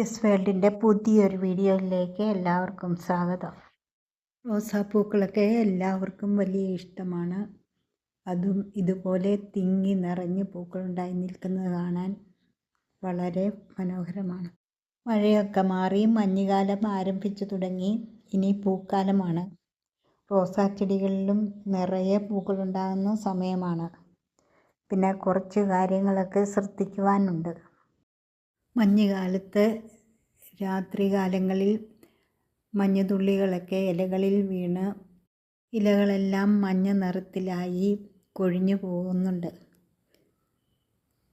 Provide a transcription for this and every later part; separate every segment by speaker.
Speaker 1: ജസ് വേൾഡിന്റെ പുതിയൊരു വീഡിയോയിലേക്ക് എല്ലാവർക്കും സ്വാഗതം. റോസാപ്പൂക്കളൊക്കെ എല്ലാവർക്കും വലിയ ഇഷ്ടമാണ്. അതും ഇതുപോലെ തിങ്ങി നിറഞ്ഞ് പൂക്കളുണ്ടായി നിൽക്കുന്നത് കാണാൻ വളരെ മനോഹരമാണ്. മഴയൊക്കെ മാറി മഞ്ഞുകാലം ആരംഭിച്ചു തുടങ്ങി. ഇനി പൂക്കാലമാണ്. റോസാ ചെടികളിലും നിറയെ പൂക്കളുണ്ടാകുന്ന സമയമാണ്. പിന്നെ കുറച്ച് കാര്യങ്ങളൊക്കെ ശ്രദ്ധിക്കുവാനുണ്ട്. മഞ്ഞുകാലത്ത് രാത്രികാലങ്ങളിൽ മഞ്ഞുതുള്ളികളൊക്കെ ഇലകളിൽ വീണ് ഇലകളെല്ലാം മഞ്ഞ നിറത്തിലായി കൊഴിഞ്ഞു പോകുന്നുണ്ട്.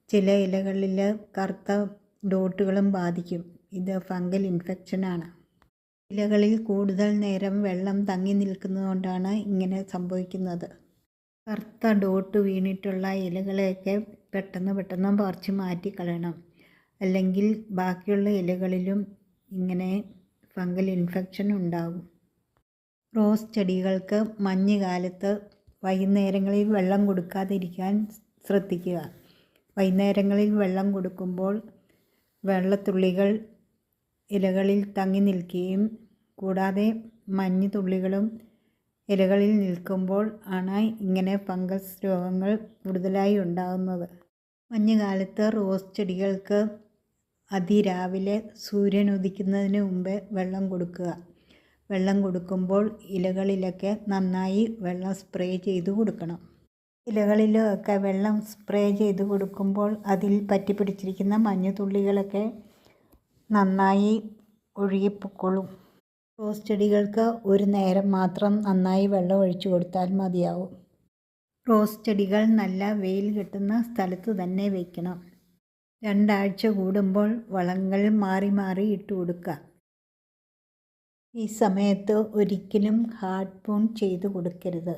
Speaker 1: ചില ഇലകളിൽ കറുത്ത ഡോട്ടുകളും ബാധിക്കും. ഇത് ഫംഗൽ ഇൻഫെക്ഷനാണ് ഇലകളിൽ കൂടുതൽ നേരം വെള്ളം തങ്ങി നിൽക്കുന്നതുകൊണ്ടാണ് ഇങ്ങനെ സംഭവിക്കുന്നത്. കറുത്ത ഡോട്ട് വീണിട്ടുള്ള ഇലകളെയൊക്കെ പെട്ടെന്ന് പെട്ടെന്ന് പറിച്ച് മാറ്റി കളയണം. അല്ലെങ്കിൽ ബാക്കിയുള്ള ഇലകളിലും ഇങ്ങനെ ഫംഗൽ ഇൻഫെക്ഷൻ ഉണ്ടാകും. റോസ് ചെടികൾക്ക് മഞ്ഞുകാലത്ത് വൈകുന്നേരങ്ങളിൽ വെള്ളം കൊടുക്കാതിരിക്കാൻ ശ്രദ്ധിക്കുക. വൈകുന്നേരങ്ങളിൽ വെള്ളം കൊടുക്കുമ്പോൾ വെള്ളത്തുള്ളികൾ ഇലകളിൽ തങ്ങി നിൽക്കുകയും കൂടാതെ മഞ്ഞ് തുള്ളികളും ഇലകളിൽ നിൽക്കുമ്പോൾ ആണ് ഇങ്ങനെ ഫംഗസ് രോഗങ്ങൾ കൂടുതലായി ഉണ്ടാകുന്നത്. മഞ്ഞുകാലത്ത് റോസ് ചെടികൾക്ക് അതിരാവിലെ സൂര്യൻ ഉദിക്കുന്നതിന് മുമ്പേ വെള്ളം കൊടുക്കുക. വെള്ളം കൊടുക്കുമ്പോൾ ഇലകളിലൊക്കെ നന്നായി വെള്ളം സ്പ്രേ ചെയ്ത് കൊടുക്കണം. ഇലകളിലൊക്കെ വെള്ളം സ്പ്രേ ചെയ്ത് കൊടുക്കുമ്പോൾ അതിൽ പറ്റിപ്പിടിച്ചിരിക്കുന്ന മഞ്ഞുതുള്ളികളൊക്കെ നന്നായി ഒഴുകിപ്പൊക്കോളും. റോസ് ചെടികൾക്ക് ഒരു നേരം മാത്രം നന്നായി വെള്ളം ഒഴിച്ചു കൊടുത്താൽ മതിയാവും. റോസ് ചെടികൾ നല്ല വെയിൽ കിട്ടുന്ന സ്ഥലത്ത് തന്നെ വയ്ക്കണം രണ്ടാഴ്ച കൂടുമ്പോൾ വളങ്ങൾ മാറി മാറി ഇട്ട് കൊടുക്കുക. ഈ സമയത്ത് ഒരിക്കലും ഹാർഡ് പ്രൂൺ ചെയ്ത് കൊടുക്കരുത്.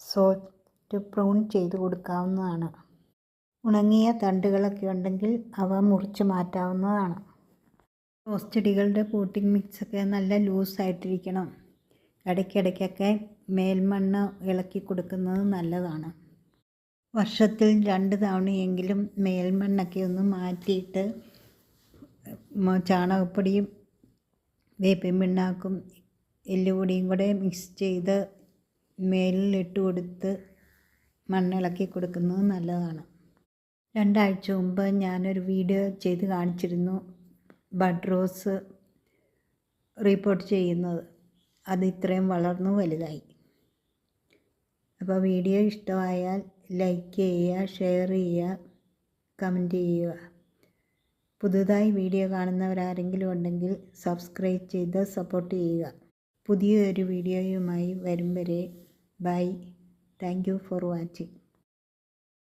Speaker 1: സോഫ്റ്റ് പ്രൂൺ ചെയ്ത് കൊടുക്കാവുന്നതാണ്. ഉണങ്ങിയ തണ്ടുകളൊക്കെ ഉണ്ടെങ്കിൽ അവ മുറിച്ച് മാറ്റാവുന്നതാണ്. റോസ് ചെടികളുടെ പോട്ടിംഗ് മിക്സൊക്കെ നല്ല ലൂസായിട്ടിരിക്കണം. ഇടയ്ക്കിടയ്ക്കൊക്കെ മേൽമണ്ണ് ഇളക്കി കൊടുക്കുന്നത് നല്ലതാണ്. വർഷത്തിൽ രണ്ട് തവണയെങ്കിലും മേൽമണ്ണൊക്കെ ഒന്ന് മാറ്റിയിട്ട് ചാണകപ്പൊടിയും വേപ്പിൻ പിണ്ണാക്കും എല്ലുപൊടിയും കൂടെ മിക്സ് ചെയ്ത് മേലിലിട്ട് കൊടുത്ത് മണ്ണിളക്കി കൊടുക്കുന്നത് നല്ലതാണ്. രണ്ടാഴ്ച മുമ്പ് ഞാനൊരു വീഡിയോ ചെയ്ത് കാണിച്ചിരുന്നു. ബഡ് റോസ് റിപ്പോർട്ട് ചെയ്യുന്നത്. അത് ഇത്രയും വളർന്നു വലുതായി. അപ്പോൾ വീഡിയോ ഇഷ്ടമായാൽ ലൈക്ക് ചെയ്യുക ഷെയർ ചെയ്യുക കമന്റ് ചെയ്യുക. പുതുതായി വീഡിയോ കാണുന്നവരാരെങ്കിലും ഉണ്ടെങ്കിൽ സബ്സ്ക്രൈബ് ചെയ്ത് സപ്പോർട്ട് ചെയ്യുക. പുതിയൊരു വീഡിയോയുമായി വരും വരെ bye thank you for watching